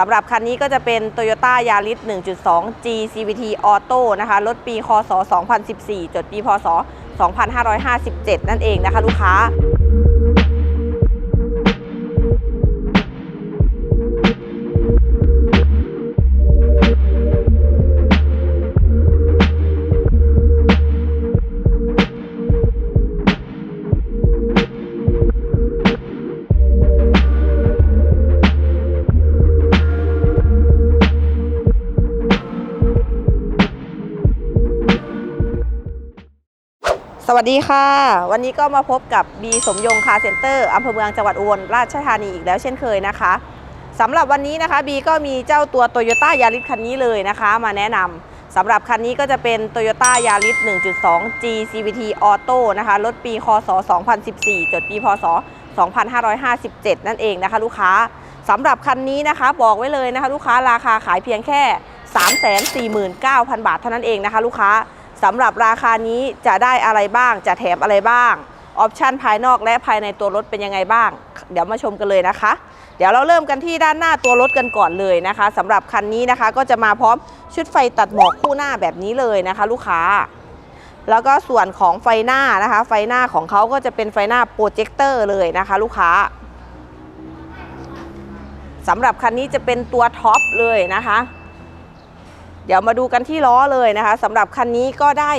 สำหรับคันนี้ก็จะเป็น Toyota Yaris 1.2 G CVT Auto นะคะ รถปีคศ 2014 จดปีพศ 2557 นั่นเองนะคะลูกค้า สวัสดีค่ะ วันนี้ก็มาพบกับบีสมยงคาเซ็นเตอร์อำเภอเมืองจังหวัดอุบลราชธานีอีกแล้วเช่นเคยนะคะสำหรับวันนี้นะคะบีก็มีเจ้าตัว Toyota Yaris คันนี้เลยนะคะ มาแนะนำสำหรับคันนี้ก็จะเป็น Toyota Yaris 1.2 G CVT Auto นะคะรถปีคศ 2014 จดปีพศ 2557 นั่นเองนะคะลูกค้าสำหรับคันนี้นะคะบอกไว้เลยนะคะลูกค้าราคาขายเพียงแค่ 349,000 บาทเท่านั้นเองนะคะลูกค้า สำหรับราคานี้จะได้อะไรบ้าง จะแถมอะไรบ้าง ออปชันภายนอกและภายในตัวรถเป็นยังไงบ้าง เดี๋ยวมาชมกันเลยนะคะ เดี๋ยวเราเริ่มกันที่ด้านหน้าตัวรถกันก่อนเลยนะคะสำหรับคันนี้นะคะก็จะมาพร้อมชุดไฟตัดหมอกคู่หน้าแบบนี้เลยนะคะ ลูกค้า แล้วก็ส่วนของไฟหน้านะคะ ไฟหน้าของเขาก็จะเป็นไฟหน้าโปรเจคเตอร์เลยนะคะ ลูกค้าสำหรับคันนี้จะเป็นตัวท็อปเลยนะคะ เดี๋ยวมาดูกันที่ล้อเลยนะคะสำหรับคันนี้ก็ได้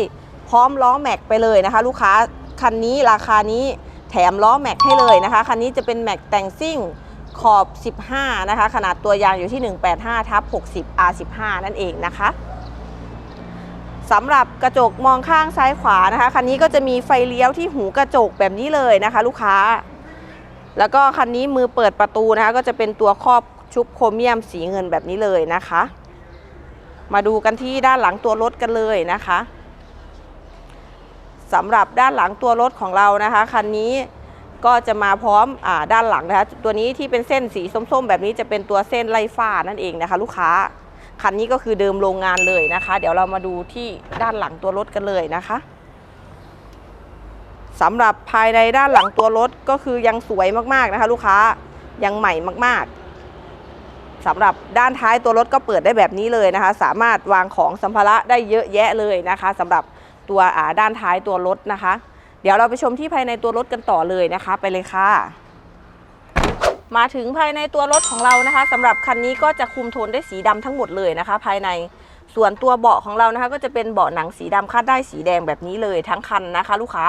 พร้อมล้อแม็กไปเลยนะคะ ลูกค้าคันนี้ราคานี้แถมล้อแม็กให้เลยนะคะคันนี้จะเป็นแม็กแต่งซิ่งขอบ 15 นะคะ ขนาดตัวยางอยู่ที่ 185ทับ60 R15 นั่นเองนะคะสำหรับกระจกมองข้างซ้ายขวานะคะ คันนี้ก็จะมีไฟเลี้ยวที่หูกระจกแบบนี้เลยนะคะ ลูกค้า แล้วก็คันนี้มือเปิดประตูนะคะ ก็จะเป็นตัวครอบชุบโครเมียมสีเงินแบบนี้เลยนะคะ มาดูกันที่ด้านหลังตัวรถกันเลยนะคะสำหรับด้านหลังตัวรถของเรานะคะคันนี้ก็จะมาพร้อมอด้านหลังนะคะตัวนี้ที่เป็นเส้นสีส้มๆ แบบนี้จะเป็นตัวเส้นไล่ฟ้านั่นเองนะคะ ลูกค้าคันนี้ก็คือเดิมโรงงานเลยนะคะ เดี๋ยวเรามาดูที่ด้านหลังตัวรถกันเลยนะคะสำหรับภายในด้านหลังตัวรถก็คือยังสวยมากๆนะคะ ลูกค้ายังใหม่มาก สำหรับด้านท้ายตัวรถก็เปิดได้แบบนี้เลยนะคะ สามารถวางของสัมภาระได้เยอะแยะเลยนะคะสำหรับตัวด้านท้ายตัวรถนะคะ เดี๋ยวเราไปชมที่ภายในตัวรถกันต่อเลยนะคะ ไปเลยค่ะ มาถึงภายในตัวรถของเรานะคะสำหรับคันนี้ก็จะคุมโทนได้สีดำทั้งหมดเลยนะคะ ภายในส่วนตัวเบาะของเรานะคะ ก็จะเป็นเบาะหนังสีดำคาดได้สีแดงแบบนี้เลยทั้งคันนะคะ ลูกค้า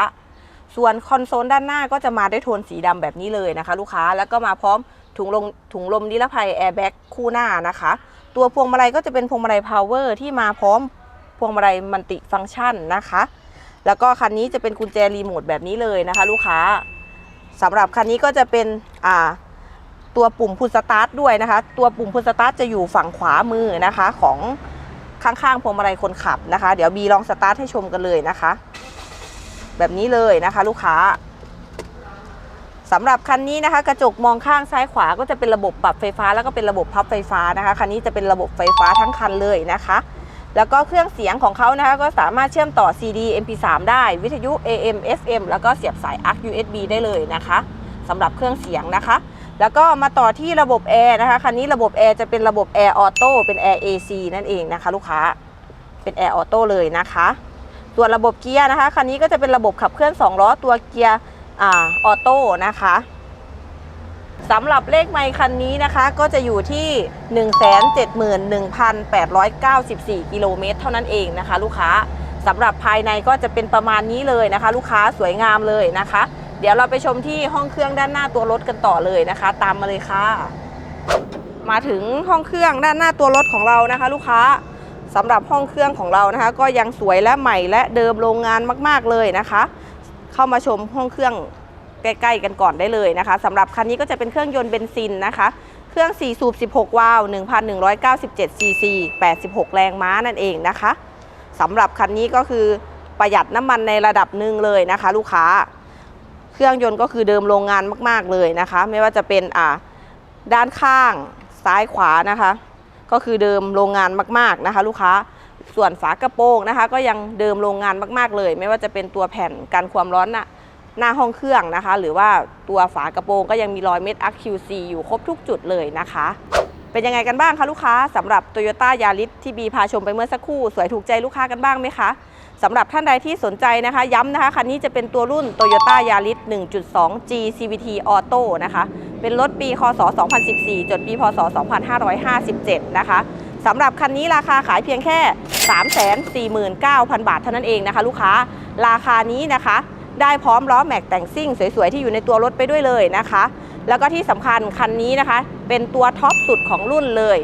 ส่วนคอนโซลด้านหน้าก็จะมาได้โทนสีดำแบบนี้เลยนะคะ ลูกค้าแล้วก็มาพร้อม ถุงลมถุงลมนิรภัยแอร์แบ็กคู่หน้านะคะ ตัวพวงมาลัยก็จะเป็นพวงมาลัยพาวเวอร์ที่มาพร้อมพวงมาลัยมัลติฟังก์ชันนะคะ แล้วก็คันนี้จะเป็นกุญแจรีโมทแบบนี้เลยนะคะ ลูกค้าสำหรับคันนี้ก็จะเป็นอ่าตัวปุ่มพุชสตาร์ทด้วยนะคะ ตัวปุ่มพุชสตาร์ทจะอยู่ฝั่งขวามือนะคะของข้างๆพวงมาลัยคนขับนะคะ เดี๋ยวบีลองสตาร์ทให้ชมกันเลยนะคะ แบบนี้เลยนะคะ ลูกค้า สำหรับคันนี้นะคะกระจกมองข้างซ้ายขวาก็จะเป็นระบบปรับไฟฟ้า แล้วก็เป็นระบบพับไฟฟ้านะคะคันนี้จะเป็นระบบไฟฟ้าทั้งคันเลยนะคะ แล้วก็เครื่องเสียงของเขานะคะก็สามารถเชื่อมต่อ CD MP3 ได้ วิทยุ AM FM แล้วก็เสียบสาย ARC USB ได้เลยนะคะสำหรับเครื่องเสียงนะคะ แล้วก็มาต่อที่ระบบแอร์นะคะคันนี้ระบบแอร์จะเป็นระบบแอร์ออโต้เป็นแอร์ AC นั่นเองนะคะลูกค้าเป็นแอร์ออโต้เลยนะคะส่วนระบบเกียร์นะคะคันนี้ก็จะเป็นระบบขับเคลื่อน2ล้อตัวเกียร์ อออโต้นะคะสำหรับเลขไมค์คันนี้นะคะก็จะอยู่ที่ 171,894 กิโลเมตรเท่านั้นเองนะคะ ลูกค้าสำหรับภายในก็จะเป็นประมาณนี้เลยนะคะ ลูกค้าสวยงามเลยนะคะ เดี๋ยวเราไปชมที่ห้องเครื่องด้านหน้าตัวรถกันต่อเลยนะคะ ตามมาเลยค่ะ มาถึงห้องเครื่องด้านหน้าตัวรถของเรานะคะ ลูกค้าสำหรับห้องเครื่องของเรานะคะ ก็ยังสวยและใหม่และเดิมโรงงานมาก ๆเลยนะคะ เข้ามาชมห้องเครื่องใกล้ๆกันก่อนได้เลยนะคะสำหรับคันนี้ก็จะเป็นเครื่องยนต์เบนซินนะคะ เครื่อง 4 สูบ 16 วาล์ว1,197ซีซี86 แรงม้านั่นเองนะคะสำหรับคันนี้ก็คือประหยัดน้ำมันในระดับหนึ่งเลยนะคะ ลูกค้า เครื่องยนต์ก็คือเดิมโรงงานมาก ๆเลยนะคะ ไม่ว่าจะเป็นอ่าด้านข้างซ้ายขวานะคะ ก็คือเดิมโรงงานมาก ๆนะคะ ลูกค้า ส่วนฝากระโปรงนะคะ ก็ยังเดิมโรงงานมากๆเลย ไม่ว่าจะเป็นตัวแผ่นกันความร้อนน่ะหน้าห้องเครื่องนะคะ หรือว่าตัวฝากระโปรงก็ยังมีรอยเม็ด RQC อยู่ครบทุกจุดเลยนะคะ เป็นยังไงกันบ้างคะลูกค้าสำหรับ Toyota Yaris ที่บีพาชมไปเมื่อสักครู่ สวยถูกใจลูกค้ากันบ้างไหมคะสำหรับท่านใดที่สนใจนะคะย้ำนะคะคันนี้จะเป็นตัวรุ่น Toyota Yaris 1.2 G CVT Auto นะคะ เป็นรถปี คศ 2014 จดปี พศ 2557 นะคะ สำหรับคันนี้ราคาขายเพียงแค่ 349,000 บาทเท่านั้นเองนะคะ ลูกค้าราคานี้นะคะ ได้พร้อมล้อแม็กแต่งซิ่ง สวยๆ ที่อยู่ในตัวรถไปด้วยเลยนะคะ แล้วก็ที่สำคัญคันนี้นะคะ เป็นตัวท็อปสุดของรุ่นเลย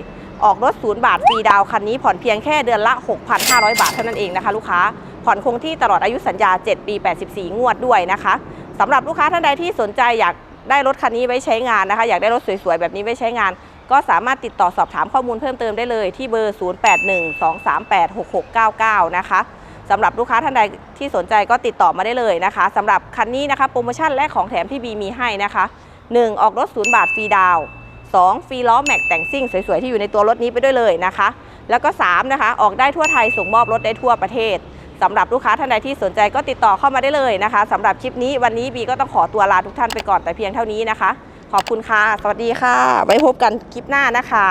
ออกรถศูนย์บาทฟรีดาวคันนี้ผ่อนเพียงแค่เดือนละ 6,500 บาทเท่านั้นเองนะคะ ลูกค้าผ่อนคงที่ตลอดอายุสัญญา 7 ปี 84 งวดด้วยนะคะสำหรับลูกค้าท่านใดที่สนใจอยากได้รถคันนี้ไว้ใช้งานนะคะ อยากได้รถสวยๆ แบบนี้ไว้ใช้งาน ก็สามารถติดต่อสอบถามข้อมูลเพิ่มเติมได้เลยที่เบอร์ 0812386699 นะคะสำหรับลูกค้าท่านใดที่สนใจก็ติดต่อมาได้เลยนะคะสำหรับคันนี้นะคะโปรโมชั่นและของแถมที่บีมีให้นะคะ 1. ออกรถศูนย์บาทฟรีดาว 2. ฟรีล้อแม็กแต่งซิ่งสวยๆ ที่อยู่ในตัวรถนี้ไปด้วยเลยนะคะ แล้วก็ 3 นะคะ ออกได้ทั่วไทยส่งมอบรถได้ทั่วประเทศสำหรับลูกค้าท่านใดที่สนใจก็ติดต่อเข้ามาได้เลยนะคะสำหรับคลิปนี้วันนี้บีก็ต้องขอตัวลาทุกท่านไปก่อนแต่เพียงเท่านี้นะคะ ขอบคุณค่ะ สวัสดีค่ะ ไว้พบกันคลิปหน้านะคะ